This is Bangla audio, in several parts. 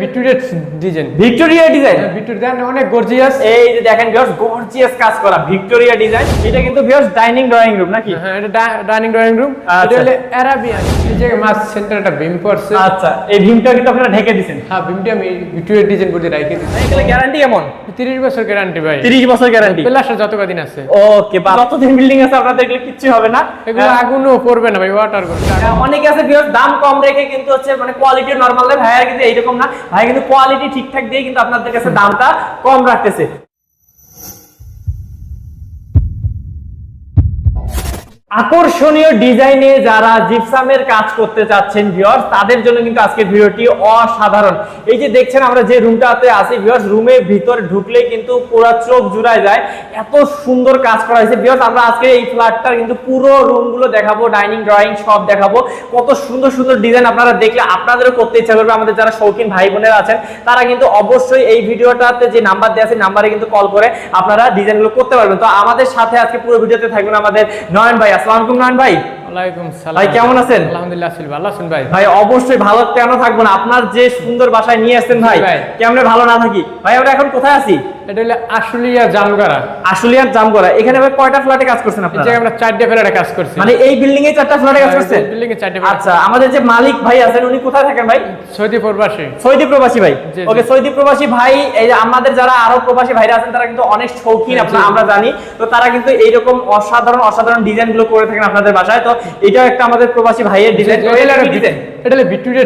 Victoria design Victoria design Victoria অনেক গর্জিয়াস এই যে দেখেন ভিউয়ার্স গর্জিয়াস কাজ করা ভিক্টোরিয়া ডিজাইন এটা কিন্তু ভিউয়ার্স ডাইনিং ড্রয়িং রুম নাকি? হ্যাঁ এটা ডাইনিং ড্রয়িং রুম আচ্ছা। এটা হলো অ্যারাবিয়ান এই যে মাছ সেন্টার একটা বিম পড়ছে। আচ্ছা এই ভীমটা কিন্তু আপনারা ঢেকে দিছেন। হ্যাঁ বিমটি আমি ভিক্টোরিয়া ডিজাইন করে রাখি দিচ্ছি এগুলো গ্যারান্টি কেমন? তিরিশ বছর গ্যারান্টি ভাই। 30 বছর গ্যারান্টি যত কদিন আছে। ওকে বা বিল্ডিং আছে আপনাদের এগুলো কিচ্ছু হবে না। এগুলো আগুনও পড়বে না ভাই ওয়াটার করবে অনেকে আছে ভিউয়ার্স দাম কম রেখে কিন্তু হচ্ছে মানে কোয়ালিটি নরমাল ভাইয়া কিন্তু এইরকম না। ভাই কিন্তু কোয়ালিটি ঠিকঠাক দিয়ে কিন্তু আপনাদের কাছে দামটা কম রাখতেছে। আকর্ষণীয় ডিজাইনে যারা জিপসামের কাজ করতে চাচ্ছেন ভিউয়ার্স তাদের জন্য কিন্তু আজকের ভিডিওটি অসাধারণ। এই যে দেখছেন আমরা যে রুমটাতে আছি ভিউয়ার্স রুমের ভিতর ঢুকলে কিন্তু পুরো চোখ জুড়ায় যায়। এত সুন্দর কাজ করা হয়েছে। ভিউয়ার্স আমরা আজকে এই ফ্ল্যাটটার কিন্তু পুরো রুমগুলো দেখাবো ডাইনিং ড্রয়িং সব দেখাবো। কত সুন্দর সুন্দর ডিজাইন আপনারা দেখলে আপনাদেরও করতে ইচ্ছা করবে। আমাদের যারা শৌখিন ভাই বোনেরা আছেন, তারা কিন্তু অবশ্যই এই ভিডিওটাতে যে নাম্বার দেওয়া আছে নাম্বারে কিন্তু কল করে আপনারা ডিজাইনগুলো করতে পারবেন। তো আমাদের সাথে আজকে পুরো ভিডিওতে থাকবেন আমাদের নয়ন ভাই। আসসালামু আলাইকুম নয়ন ভাই। ওয়ালাইকুম সালাম। ভাই, কেমন আছেন? আলহামদুলিল্লাহ আসিল ভালো। আছেন ভাই? ভাই অবশ্যই ভালো কেন থাকব না? আপনার যে সুন্দর বাসায় নিয়ে আসছেন ভাই ভাই। কেমনে ভালো না থাকি? ভাই আমরা এখন কোথায় আছি? এটা হলো আশুলিয়া জামগাড়া। আশুলিয়ার জাম করা এখানে ভাই কয়টা ফ্ল্যাটে কাজ করছেন আপনারা? জায়গায় আমরা চারটে ফেরারে কাজ করছি। মানে এই বিল্ডিং এ চারটা ফ্ল্যাটে কাজ করছেন? বিল্ডিং এ চারটে ফ্ল্যাট। আচ্ছা আমাদের যে মালিক ভাই আছেন উনি কোথায় থাকেন ভাই? সৌদি প্রবাসী। সৌদি প্রবাসী ভাই। ওকে সৌদি প্রবাসী ভাই এই যে আমাদের যারা আরও প্রবাসী ভাইরা আছেন তারা কিন্তু অনেক শৌখিন আপনারা আমরা জানি। তো তারা কিন্তু এইরকম অসাধারণ অসাধারণ ডিজাইনগুলো করে থাকেন আপনাদের বাসায়। তো এটাও একটা আমাদের প্রবাসী ভাইয়ের ডিজাইন ডিজাইন এটা হলো Victoria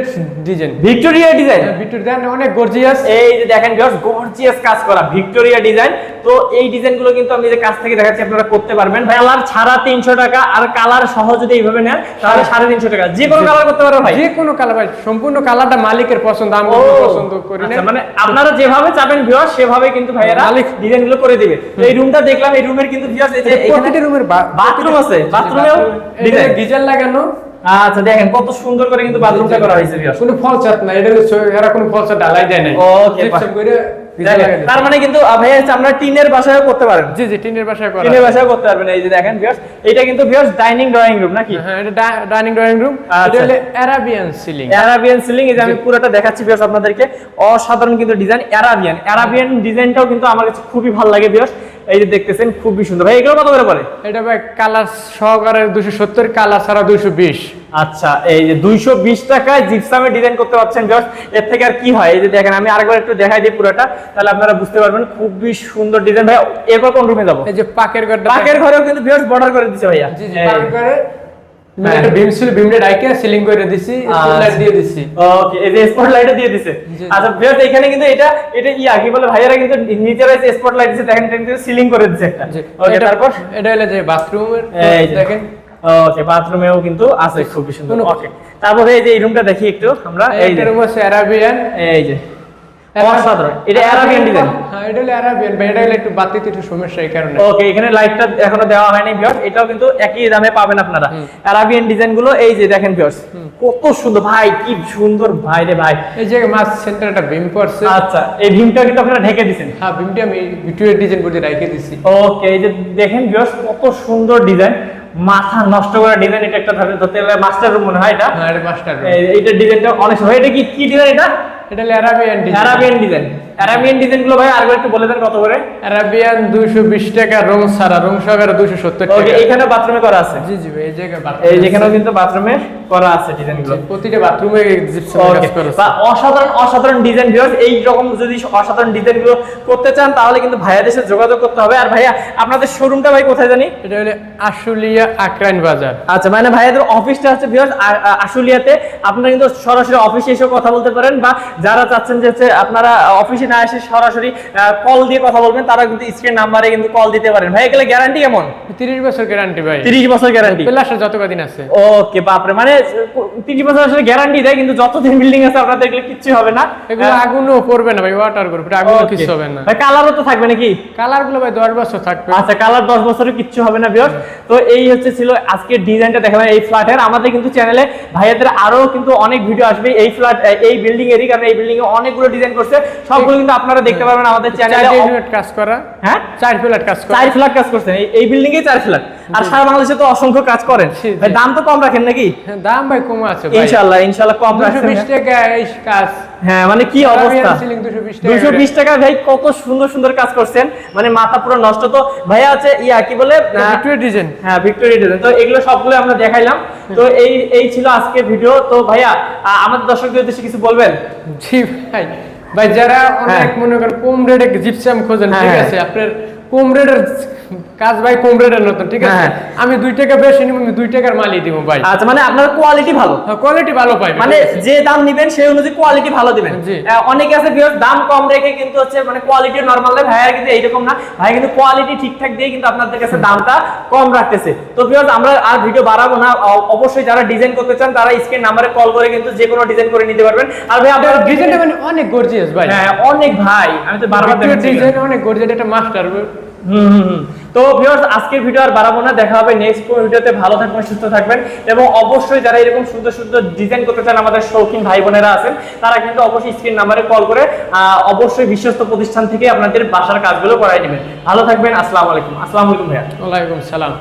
design Victoria design Victoria অনেক গর্জিয়াস এই যে দেখেন গর্জিয়াস কাজ করা। Victoria design. তো এই ডিজাইনগুলো কিন্তু আমি যে কাছ থেকে দেখাচ্ছি আপনারা করতে পারবেন। কালার ছাড়া তিনশো টাকা আর কালার সহ যদি এইভাবে নেন তাহলে সাড়ে তিনশো টাকা। যে কোনো কালার করতে পারবেন ভাই। যে কোনো কালার ভাই সম্পূর্ণ কালারটা মালিকের পছন্দ আমি পছন্দ করি না আচ্ছা, মানে আপনারা যেভাবে চাবেন ভিউয়ার্স সেভাবে কিন্তু ভাইয়েরা মালিক- ডিজাইনগুলো করে দিবে। তো এই রুমটা দেখলাম এই রুমের কিন্তু ভিউয়ার্স এই যে প্রতিটি রুমের বাথরুম আছে। বাথরুমেও ডিজাইন গিজার লাগানো। আচ্ছা দেখেন কত সুন্দর করে কিন্তু বাথরুমটা করা হয়েছে ভিউয়ার্স কোনো ফলচাত না এটা এরা কোনো ফল চাত ডালাই দেয় Okay, জিপসাম করে তার মানে কিন্তু টিনের বাসায় করতে পারেন জি জি টিনের বাসায় করা টিনের বাসায় করতে পারবেন। এই যে দেখেন ভিউয়ার্স এটা কিন্তু ভিউয়ার্স ডাইনিং ড্রয়িং রুম নাকি? হ্যাঁ এটা ডাইনিং ড্রয়িং রুম আচ্ছা। এটা হলো অ্যারাবিয়ান সিলিং অ্যারাবিয়ান সিলিং এই যে আমি পুরোটা দেখাচ্ছি ভিউয়ার্স আপনাদেরকে। অসাধারণ কিন্তু ডিজাইন অ্যারাবিয়ান অ্যারাবিয়ান ডিজাইনটাও কিন্তু আমার কাছে খুবই ভালো লাগে ভিউয়ার্স এই যে দেখতেছেন খুবই সুন্দর। ভাই এগুলো কত করে পড়ে? এটা ভাই কালার সহকারে দুশো সত্তর কালার ছাড়া দুশো বিশ। আচ্ছা এই যে দুইশো বিশ টাকায় জিপসামে ডিজাইন করতে পারছেন জাস্ট এর থেকে আর কি হয়? এই যে দেখেন আমি আরেকবার একটু দেখাই দিই পুরোটা তাহলে আপনারা বুঝতে পারবেন খুবই সুন্দর ডিজাইন। ভাই এরপর কোন রুমে যাব? এই যে পাকের ঘরটা পাকের ঘরেও কিন্তু ভিউয়ার্স বর্ডার করে দিয়েছে ভাইয়া। জি জি পাকের ঘরে। একটা বিম ছিল বিমটা ডাইকে সিলিং করে দিছি লাইট দিয়ে দিছি। ওকে এই যে স্পট দিয়ে দিছে। আচ্ছা ভিউয়ার্স এখানে কিন্তু এটা এটা ইয়া কি বলে ভাইয়ারা কিন্তু নিজেরা স্পট দিছে দেখেন এটা সিলিং করে দিছে একটা। ওকে তারপর? এটা হলো যে বাথরুমের। দেখেন। ওকে বাথরুমেও কিন্তু আছে খুবই সুন্দর। ওকে তারপরে এই যে এই রুমটা দেখি একটু আমরা। এই এই রুম আছে অ্যারাবিয়ান এই যে। অসাধারণ। এটা অ্যারাবিয়ান ডিজাইন এটা হলো অ্যারাবিয়ান ভাই এটা হলো একটু বাতিতে একটু সমস্যা এই কারণে। ওকে এখানে লাইটটা এখনও দেওয়া হয়নি ভিউয়ার্স এটাও কিন্তু একই দামে পাবেন আপনারা। হুম। ডিজাইনগুলো এই যে দেখেন ভিউয়ার্স কত সুন্দর ভাই কি সুন্দর ভাই রে ভাই। এই যে মাছ সেন্টার একটা বিম পড়ছে আচ্ছা এই ভীমটা কিন্তু আপনারা ঢেকে দিছেন হ্যাঁ বিমটি আমি ভিক্টোরিয়া ডিজাইন করে রাখে দিছি। ওকে এই যে দেখেন ভিউয়ার্স কত সুন্দর ডিজাইন। মাথা নষ্ট করা ডিজাইন এটা একটা ধরতে ধরতে মাস্টার রুম মনে হয় এটা। হ্যাঁ এটা মাস্টার এই- এইটা ডিজাইনটা অনেক সময় এটা কি কি ডিজাইন এটা? এটা হলো Arabian design Arabian design Arabian ডিজাইনগুলো ভাই আরেকবার একটু বলে দেন কত করে? অ্যারাবিয়ান দুশো বিশ টাকা রং সারা রং সহকারে দুশো সত্তর ওকে এখানে বাথরুমে করা আছে? জি জি এই জায়গায় এই যেখানেও কিন্তু বাথরুমে করা আছে ডিজাইনগুলো প্রতিটা বাথরুমে জিপসাম কাজ করা বা অসাধারণ অসাধারণ ডিজাইন ভিউয়ার্স এই রকম যদি অসাধারণ ডিজাইনগুলো করতে চান তাহলে কিন্তু ভাইয়াদের সাথে যোগাযোগ করতে হবে। আর ভাইয়া আপনাদের শোরুমটা ভাই কোথায় জানি? এটা হলো আশুলিয়া আকরাইন বাজার। আচ্ছা মানে ভাইয়াদের অফিসটা হচ্ছে ভিউয়ার্স আশুলিয়াতে আপনারা কিন্তু সরাসরি অফিসে এসে কথা বলতে পারেন বা যারা চাচ্ছেন যে হচ্ছে আপনারা অফিসে না এসে সরাসরি কল দিয়ে কথা বলবেন তারা কিন্তু স্ক্রিন নাম্বারে কিন্তু কল দিতে পারেন। ভাই এগুলো গ্যারান্টি কেমন? তিরিশ বছর গ্যারান্টি ভাই। তিরিশ বছর গ্যারান্টি প্লাসটা যত কদিন আছে। ওকে বাপরে মানে তিরিশ বছর আসলে গ্যারান্টি দেয় কিন্তু যতদিন বিল্ডিং আছে আপনাদের এগুলো কিচ্ছু হবে না। এগুলো আগুনও পড়বে না ভাই ওয়াটার করবে আগুনও কিছু হবে না। ভাই কালারও তো থাকবে নাকি? কালারগুলো ভাই দশ বছর থাকবে। আচ্ছা কালার দশ বছরের কিচ্ছু হবে না বিয়স তো এই হচ্ছে ছিল আজকের ডিজাইনটা দেখাবেন এই ফ্ল্যাটের আমাদের কিন্তু চ্যানেলে ভাইয়াদের আরও কিন্তু অনেক ভিডিও আসবে এই ফ্ল্যাট এই বিল্ডিং এরই কারণ এই বিল্ডিং এ অনেকগুলো ডিজাইন করছে। সবগুলো কিন্তু আপনারা দেখতে পারবেন আমাদের চ্যানেলে কাজ করা। হ্যাঁ? চার প্লেট কাজ করা। চার ফ্ল্যাট কাজ করছেন। এই- বিল্ডিং এ চার ফ্ল্যাট আর সারা বাংলাদেশে তো অসংখ্য কাজ করেন। দাম তো কম রাখেন নাকি? হ্যাঁ, দাম ভাই কম আছে ইনশাআল্লাহ ইনশাআল্লাহ কম রাখছেন বিশ টাকা এই কাজ। হ্যাঁ মানে কি অবস্থা? 220 টাকা ভাই কত সুন্দর সুন্দর কাজ করছেন। মানে মাথা পুরো নষ্ট তো। ভাইয়া আছে ইয়া কি বলে? ভিক্টোরিয়া ডিজাইন হ্যাঁ ভিক্টোরিয়া ডিজাইন তো এগুলো সবগুলো আমরা দেখাইলাম। তো এই এই ছিল আজকের ভিডিও। তো ভাইয়া আমাদের দর্শকদের উদ্দেশ্যে কিছু বলবেন? জি ভাই। ভাই যারা অনেক মনে করেন কম রেটে জিপসাম খোঁজেন ঠিক হ্যাঁ, আছে? আপনার কম রেটের কাজ ভাই কম রেটের নতুন ঠিক আছে? হ্যাঁ। আমি দুই টাকা বেশি নিব আমি দুই টাকার মালই দিব ভাই। আচ্ছা মানে আপনার কোয়ালিটি ভালো? কোয়ালিটি ভালো পাই মানে যে দাম নিবেন সেই অনুযায়ী কোয়ালিটি ভালো দিবেন। অনেকে আছে ভিউয়ার্স দাম কম রেখে কিন্তু হচ্ছে মানে কোয়ালিটি নরমাল দেয়। ভাইয়া কিন্তু এইরকম না। ভাই কিন্তু কোয়ালিটি ঠিকঠাক দিয়ে কিন্তু আপনাদের কাছে দামটা কম রাখতেছে। তো ভিউয়ার্স আমরা আর ভিডিও বাড়াবো না। অবশ্যই যারা ডিজাইন করতে চান তারা স্ক্রিন নাম্বারে কল করে কিন্তু যে কোনো ডিজাইন করে নিতে পারবেন। আর ভাই আপনার ডিজাইনটা মানে অনেক গর্জিয়াস ভাই। হ্যাঁ অনেক ভাই। আমি তো বারবার দেখাচ্ছি ডিজাইন অনেক গর্জিয়াস একটা মাস্টার। তো ভিউয়ার্স, আজকের ভিডিও আর বাড়াবো না। দেখা হবে নেক্সট কোন ভিডিওতে। ভালো থাকবেন, সুস্থ থাকবেন এবং অবশ্যই যারা এরকম সুন্দর সুন্দর ডিজাইন করতে চান, আমাদের শৌখিন ভাই বোনেরা আছেন, তারা কিন্তু অবশ্যই স্ক্রিন নাম্বারে কল করে অবশ্যই বিশ্বস্ত প্রতিষ্ঠান থেকে আপনাদের বাসার কাজগুলো করাই নেবেন। ভালো থাকবেন, আসসালামু আলাইকুম। আসসালামু আলাইকুম ভাইয়া। ওয়ালাইকুম সালাম।